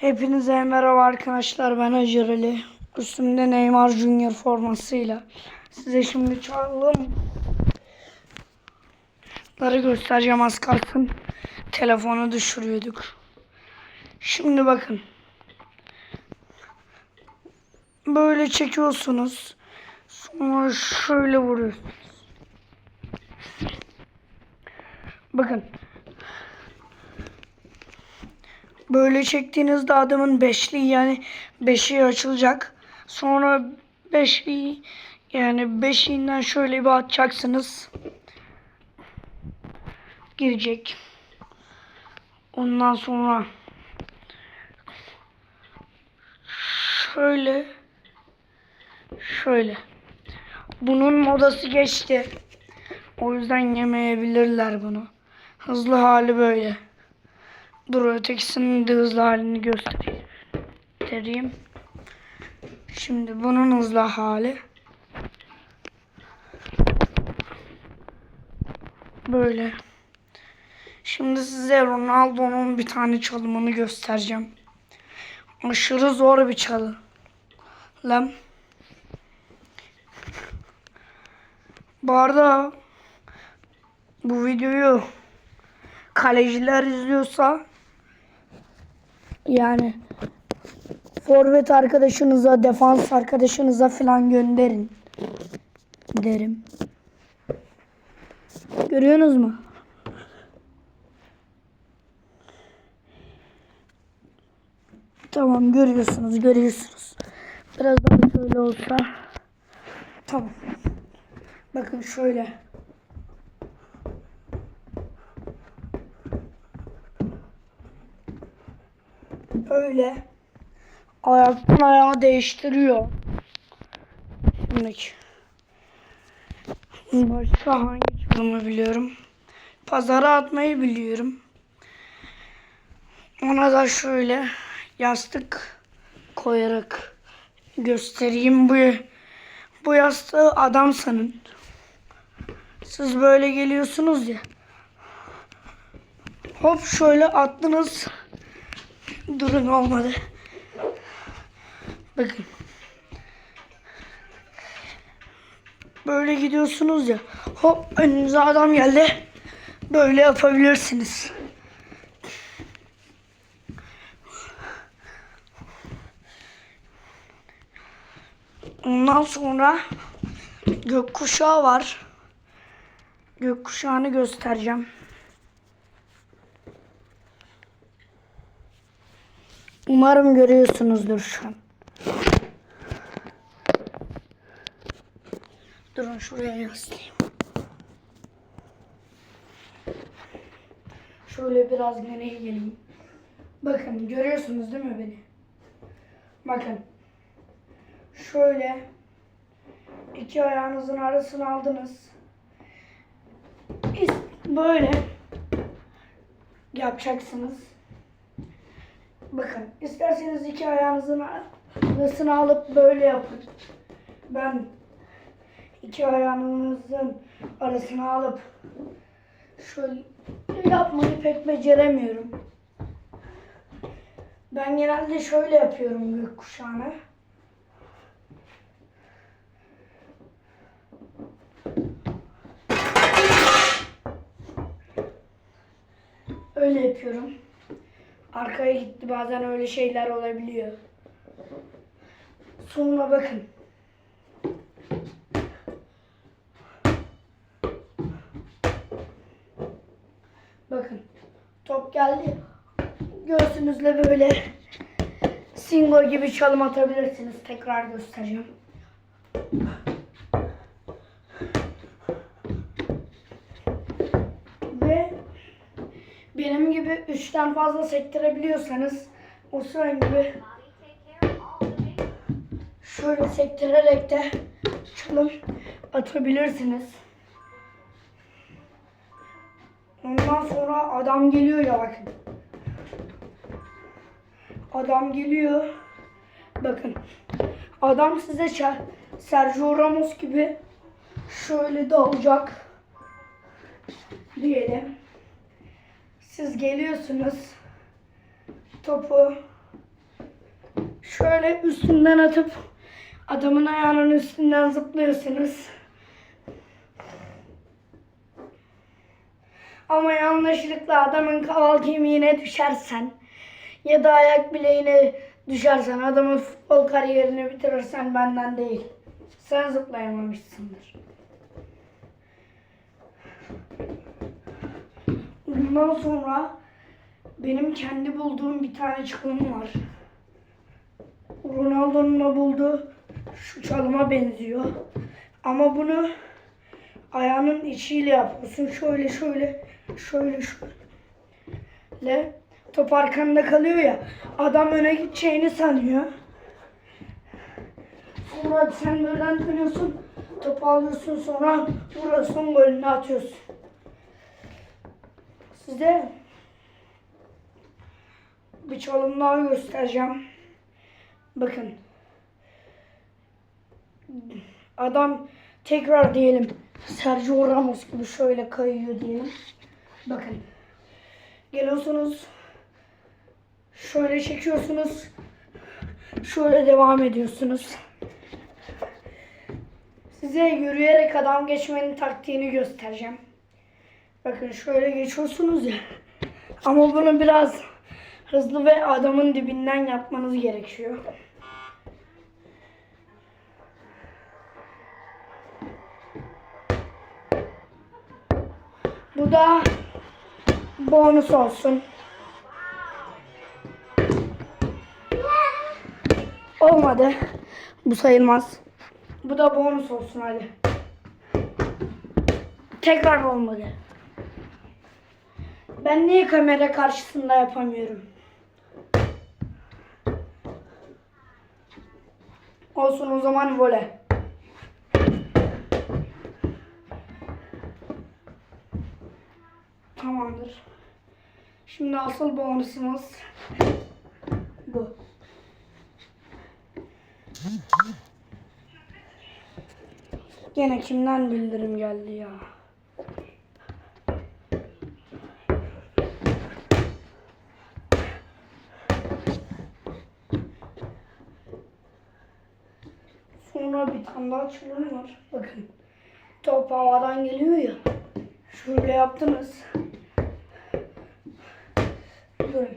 Hepinize merhaba arkadaşlar ben Acar Ali. Üstümde Neymar Junior formasıyla. Size şimdi çalım. Ları göstereceğim az kalsın. Telefonu düşürüyorduk. Şimdi bakın. Böyle çekiyorsunuz. Sonra şöyle vuruyorsunuz. Bakın. Böyle çektiğinizde adamın beşliği yani beşiği açılacak. Sonra beşliği yani beşiğinden şöyle bir atacaksınız. Girecek. Ondan sonra şöyle şöyle. Bunun modası geçti. O yüzden yemeyebilirler bunu. Hızlı hali böyle. Dur ötekisinin de hızlı halini göstereyim. Şimdi bunun hızlı hali. Böyle. Şimdi size Ronaldo'nun bir tane çalımını göstereceğim. Aşırı zor bir çalı. Lan. Bu arada bu videoyu kaleciler izliyorsa yani forvet arkadaşınıza, defans arkadaşınıza falan gönderin derim. Görüyorsunuz mu? Tamam görüyorsunuz, görüyorsunuz. Biraz daha şöyle olsa. Tamam. Bakın şöyle. Öyle. Ayaktan ayağa değiştiriyor. Şimdiki. Başka hangi çalımı biliyorum? Pazara atmayı biliyorum. Ona da şöyle yastık koyarak göstereyim. Bu bu yastığı adam sanın. Siz böyle geliyorsunuz ya. Hop şöyle attınız. Durun olmadı. Bakın. Böyle gidiyorsunuz ya. Hop önünüze adam geldi. Böyle yapabilirsiniz. Ondan sonra gökkuşağı var. Gökkuşağını göstereceğim. Umarım görüyorsunuzdur şu an. Durun şuraya yaslayayım. Şöyle biraz nereye geleyim. Bakın görüyorsunuz değil mi beni? Bakın. Şöyle iki ayağınızın arasını aldınız. Böyle yapacaksınız. Bakın isterseniz iki ayağınızın arasını alıp böyle yapın. Ben iki ayağınızın arasını alıp şöyle yapmayı pek beceremiyorum. Ben genelde şöyle yapıyorum gökkuşağını. Öyle yapıyorum. Arkaya gitti bazen öyle şeyler olabiliyor. Sonra bakın. Bakın. Top geldi. Göğsünüzle böyle singo gibi çalım atabilirsiniz. Tekrar göstereceğim. 3'ten fazla sektirebiliyorsanız o sıran gibi şöyle sektirerek de çalım atabilirsiniz. Ondan sonra adam geliyor ya bakın. Adam geliyor. Bakın. Adam size Sergio Ramos gibi şöyle dalacak diyelim. Siz geliyorsunuz. Topu şöyle üstünden atıp adamın ayağının üstünden zıplıyorsunuz. Ama yanlışlıkla adamın kaval kemiğine düşersen ya da ayak bileğine düşersen adamın futbol kariyerini bitirirsen benden değil. Sen zıplayamamışsındır. Bundan sonra benim kendi bulduğum bir tane çalım var. Ronaldo'nun o bulduğu şu çalıma benziyor. Ama bunu ayağının içiyle yapıyorsun. Şöyle şöyle şöyle şöyle. Top arkanda kalıyor ya. Adam öne gideceğini sanıyor. Sonra sen buradan dönüyorsun. Topu alıyorsun sonra vuruyorsun golünü atıyorsun. Size bir çalım daha göstereceğim. Bakın. Adam tekrar diyelim Sergio Ramos gibi şöyle kayıyor diyelim. Bakın. Geliyorsunuz. Şöyle çekiyorsunuz. Şöyle devam ediyorsunuz. Size yürüyerek adam geçmenin taktiğini göstereceğim. Bakın şöyle geçiyorsunuz ya. Ama bunu biraz hızlı ve adamın dibinden yapmanız gerekiyor. Bu da bonus olsun. Olmadı. Bu sayılmaz. Bu da bonus olsun hadi. Tekrar olmadı. Ben niye kamera karşısında yapamıyorum? Olsun o zaman voley. Tamamdır. Şimdi asıl bonusumuz bu. Gene kimden bildirim geldi ya? Sonra bir tane daha çalım var. Bakın. Top havadan geliyor ya. Şöyle yaptınız. Durun.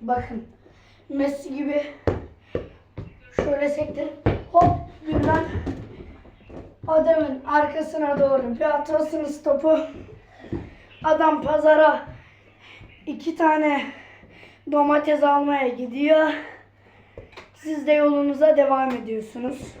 Bakın. Messi gibi şöyle sektirip hop birden adamın arkasına doğru bir atıyorsunuz topu. Adam pazara iki tane domates almaya gidiyor. Siz de yolunuza devam ediyorsunuz.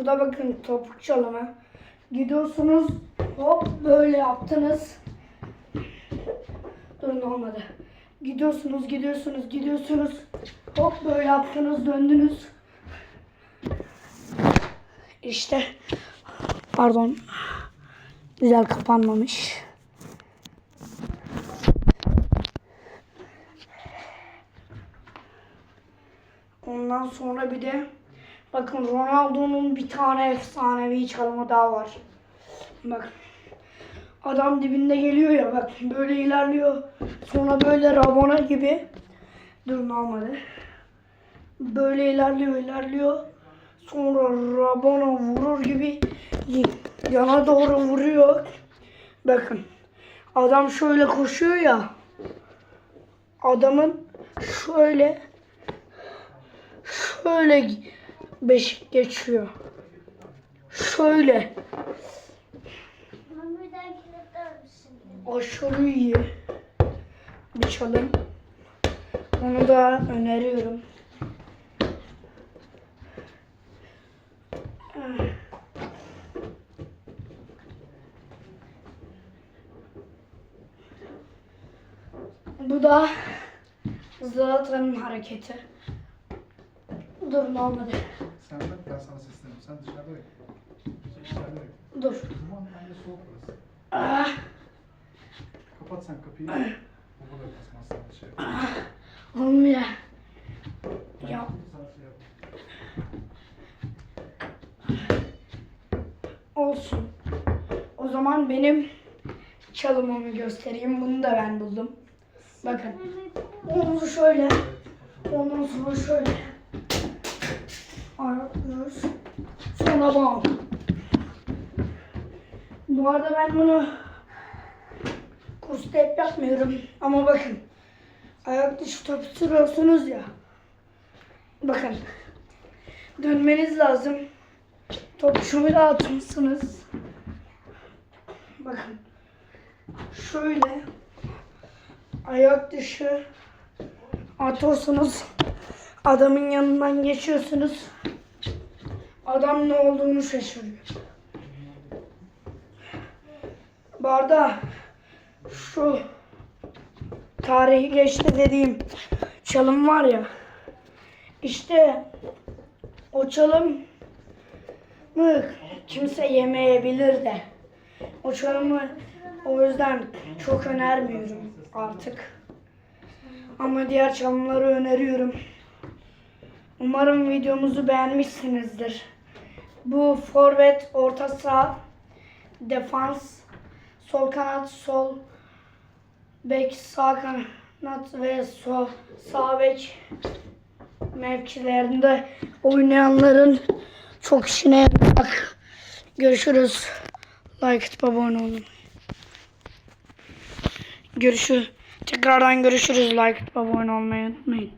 Bu da bakın topuk çalımı. Gidiyorsunuz hop böyle yaptınız. Durun olmadı. Gidiyorsunuz gidiyorsunuz gidiyorsunuz. Hop böyle yaptınız döndünüz. İşte pardon güzel kapanmamış. Ondan sonra bir de bakın Ronaldo'nun bir tane efsanevi çalımı daha var. Bak. Adam dibinde geliyor ya bak böyle ilerliyor. Sonra böyle Rabona gibi. Dur olmadı. Böyle ilerliyor ilerliyor. Sonra Rabona vurur gibi yana doğru vuruyor. Bakın. Adam şöyle koşuyor ya. Adamın şöyle şöyle beşik geçiyor. Şöyle. Aşırı iyi bir çalım. Onu da öneriyorum. Bu da Zlatan'ın hareketi. Dur ne olmadı. Sen bak ben sana sesleniyorum. Sen dışarıda bek. Sen içeride bek. Dur. Aman anne soğuk burası. Ah, Kapat sen kapıyı. Baba da kasmaz sen dışarı. olmuyor. Ben Ya. Şey. Olsun. O zaman benim çalımımı göstereyim. Bunu da ben buldum. Bakın. Omuzu şöyle. Ondan sonra şöyle. Sonra bam. Bu arada ben bunu kursta hep yapmıyorum. Ama bakın. Ayak dışı top sürüyorsunuz ya. Bakın. Dönmeniz lazım. Topu şöyle atmışsınız. Bakın. Şöyle ayak dışı atıyorsunuz. Adamın yanından geçiyorsunuz. Adam ne olduğunu şaşırıyor. Bu arada şu tarihi geçti dediğim çalım var ya. İşte o çalım mı kimse yemeyebilir de. O çalımı o yüzden çok önermiyorum artık. Ama diğer çalımları öneriyorum. Umarım videomuzu beğenmişsinizdir. Bu forvet, orta saha, defans, sol kanat, sol bek, sağ kanat ve sol sağ bek mevkilerinde oynayanların çok işine yarayacak. Görüşürüz. Like atıp abone olun. Görüşürüz. Tekrardan görüşürüz. Like atıp abone olmayı unutmayın.